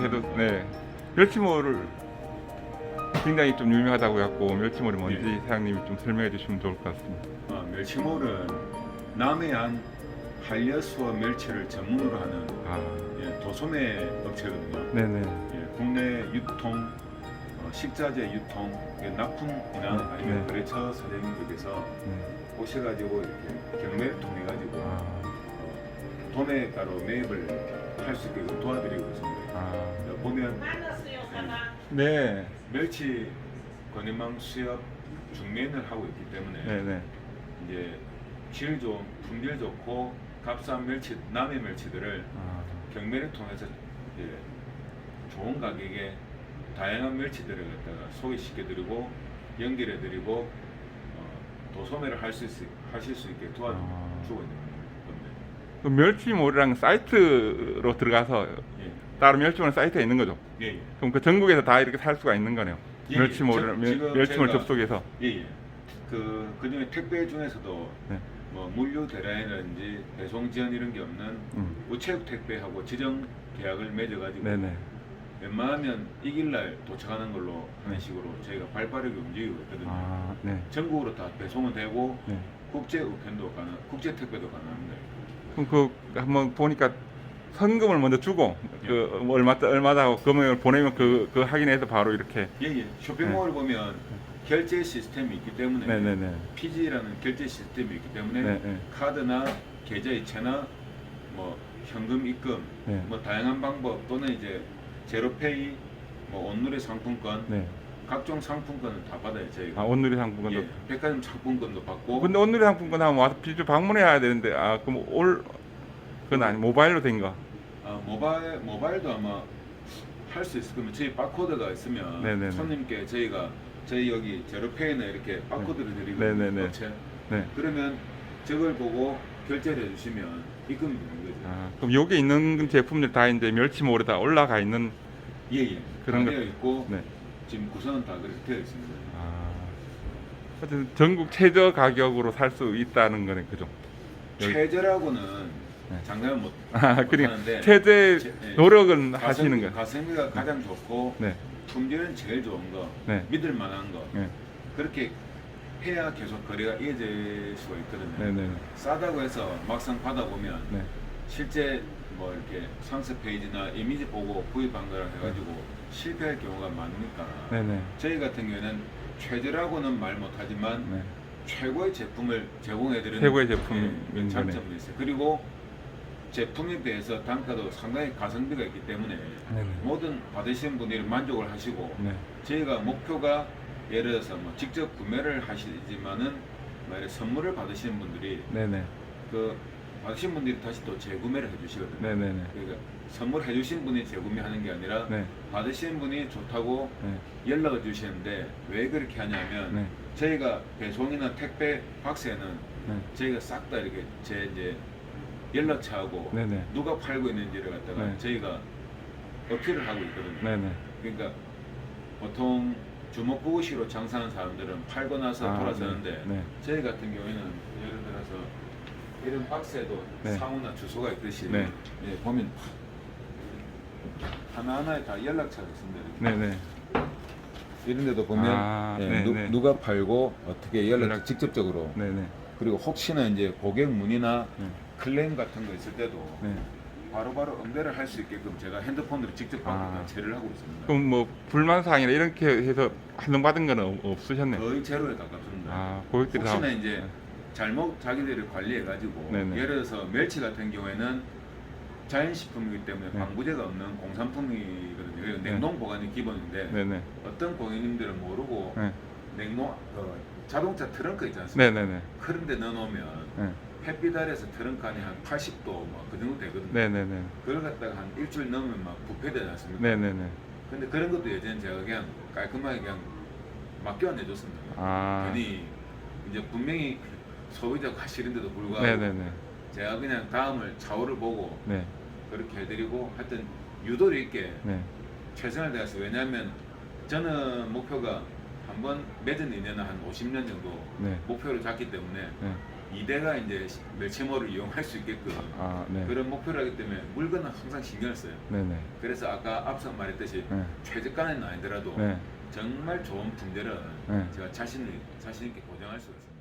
해도 네 멸치모를 굉장히 좀 유명하다고 해갖고 멸치모이 뭔지 네. 사장님이 좀 설명해 주시면 좋을 것 같습니다. 어, 멸치몰은 남해안 한려수어 멸치를 전문으로 하는 아 예, 도소매 업체거든요. 네네 예, 국내 유통, 어, 식자재 유통, 예, 납품이나 아니면 네. 거래처 사장님들께서 네. 오셔가지고 이렇게 경매를 통해 가지고 아, 어, 도매가로 매입을 할 수 있게 도와드리고 있습니다. 아. 어, 보면 네 멸치 건해망 수협 중매인을 하고 있기 때문에 네네 이제 질 좋은 품질 좋고 값싼 멸치 남의 멸치들을 아, 경매를 통해서 이제 좋은 가격에 다양한 멸치들을 갖다가 소개시켜드리고 연결해드리고 어, 도소매를 할수 하실 수 있게 도와주고 아. 있는 건데 그 멸치모랑 사이트로 들어가서 예. 따로 멸치모는 사이트에 있는 거죠. 예, 예. 그럼 그 전국에서 다 이렇게 살 수가 있는 거네요. 예, 예. 멸치모를 저- 멸- 지금 멸치모를 제가- 접속해서 예, 예. 그 그중에 택배 중에서도 네. 뭐 물류 대란이라든지 배송 지연 이런 게 없는 음. 우체국 택배하고 지정 계약을 맺어가지고 네네 웬만하면 이길 날 도착하는 걸로 하는 식으로 저희가 발빠르게 움직이고 있거든요. 아 네. 전국으로 다 배송은 되고 네. 국제 우편도 가능, 국제 택배도 가능합니다. 그 한번 보니까 선금을 먼저 주고 그 얼마다 얼마다 하고 금액을 보내면 그, 그 확인해서 바로 이렇게 예예. 쇼핑몰 보면 결제 시스템이 있기 때문에 네네네 PG라는 결제 시스템이 있기 때문에 네, 네. 카드나 계좌 이체나 뭐 현금 입금 네. 뭐 다양한 방법 또는 이제 제로페이 뭐 온누리 상품권 네. 각종 상품권을 다 받아요 저희가 아 온누리 상품권도 예, 백화점 상품권도 받고 근데 온누리 상품권 하면 와서 비주 방문해야 되는데 아 그럼 올 그건 아니 모바일로 된 거. 아, 모바일 모바일도 아마 할 수 있을 거면 저희 바코드가 있으면 네네네. 손님께 저희가 저희 여기 제로페이나 이렇게 바코드를 드리고 네네네. 업체 네. 그러면 저걸 보고 결제를 해주시면 입금이 되는 거죠. 아 그럼 여기 있는 제품들 다 이제 멸치 모래 다 올라가 있는 예예. 그런 그런 거- 있고 네. 지금 구성은 다 그렇게 되어 있습니다. 아 하여튼 전국 최저 가격으로 살 수 있다는 거네 그죠? 여기- 최저라고는 네. 장담을 못, 아못 그러니까 하는데 최대 제- 예. 노력은 가성비- 하시는 거. 가성비가 가장 좋고 네. 품질은 제일 좋은 거, 네. 믿을 만한 거 네. 그렇게 해야 계속 거래가 이어질 수가 있거든요. 네 네. 싸다고 해서 막상 받아보면 네. 실제 뭐 이렇게 상세 페이지나 이미지 보고 구입한 거라 해가지고 실패할 경우가 많으니까 네네. 저희 같은 경우에는 최저라고는 말 못하지만 네. 최고의 제품을 제공해드리는 최고의 제품인 예, 거네. 장점이 있어요. 그리고 제품에 비해서 단가도 상당히 가성비가 있기 때문에 네네. 모든 받으시는 분들이 만족을 하시고 네. 저희가 목표가 예를 들어서 뭐 직접 구매를 하시지만은 만약 선물을 받으시는 분들이 네네. 그 받으신 분들이 다시 또 재구매를 해주시거든요. 네네네. 그러니까 선물 해 주신 분이 재구매하는 게 아니라 네. 받으시는 분이 좋다고 네. 연락을 주시는데 왜 그렇게 하냐면 네. 저희가 배송이나 택배 박스에는 네. 저희가 싹 다 이렇게 제 이제 연락처하고 네네. 누가 팔고 있는지를 갖다가 네. 저희가 어필을 하고 있거든요. 네네. 그러니까 보통 주먹구구시로 장사하는 사람들은 팔고 나서 아, 돌아서는데 네. 저희 같은 경우에는 예를 들어서 이런 박스에도 네. 상호나 주소가 있듯이 네. 예, 보면 하나하나에 다 연락처가 있습니다. 이렇게. 네네. 이런 데도 보면 아, 예, 네, 누, 네. 누 가 팔고 어떻게 연락 연락- 직접적으로 네네. 그리고 혹시나 이제 고객 문의나 네. 클레임 같은 거 있을 때도 네. 바로바로 응대를 할 수 있게끔 제가 핸드폰으로 직접 받고 아. 제를 하고 있습니다. 그럼 뭐 불만 사항이나 이렇게 해서 한정 받은 거는 없- 없으셨네. 거의 제로에 가깝습니다. 아 고객들이 다. 혹시나 이제 잘못 자기들이 관리해가지고 네네. 예를 들어서 멸치 같은 경우에는 자연식품이기 때문에 네. 방부제가 없는 공산품이거든요. 그래서 네. 냉동 보관이 기본인데 네네. 어떤 고객님들은 모르고 네. 냉동 어, 자동차 트렁크 있지 않습니까? 네네네. 그런 데 넣어놓으면 네. 햇빛 아래에서 트렁크 안에 한 80도 뭐그 정도 되거든요. 네네네. 그걸 갖다가 한 일주일 넘으면 막 부패되지 않습니까? 네네네. 근데 그런 것도 예전에 제가 그냥 깔끔하게 그냥 맡겨 내줬습니다. 아. 괜히 이제 분명히 소비자가 싫은데도 불구하고 네네네. 제가 그냥 다음을 좌우를 보고 네. 그렇게 해드리고 하여튼 유도리 있게 네. 최선을 다했어요. 왜냐하면 저는 목표가 한 번 맺은 인연은 한 50년 정도 네. 목표를 잡기 때문에 네. 이대가 이제 멸치모를 이용할 수 있게끔 아, 네. 그런 목표를 하기 때문에 물건은 항상 신경을 써요. 네네. 그래서 아까 앞서 말했듯이 네. 최저가는 아니더라도 네. 정말 좋은 품질은 네. 제가 자신을 자신 있게 보장할 수가 있습니다. 아.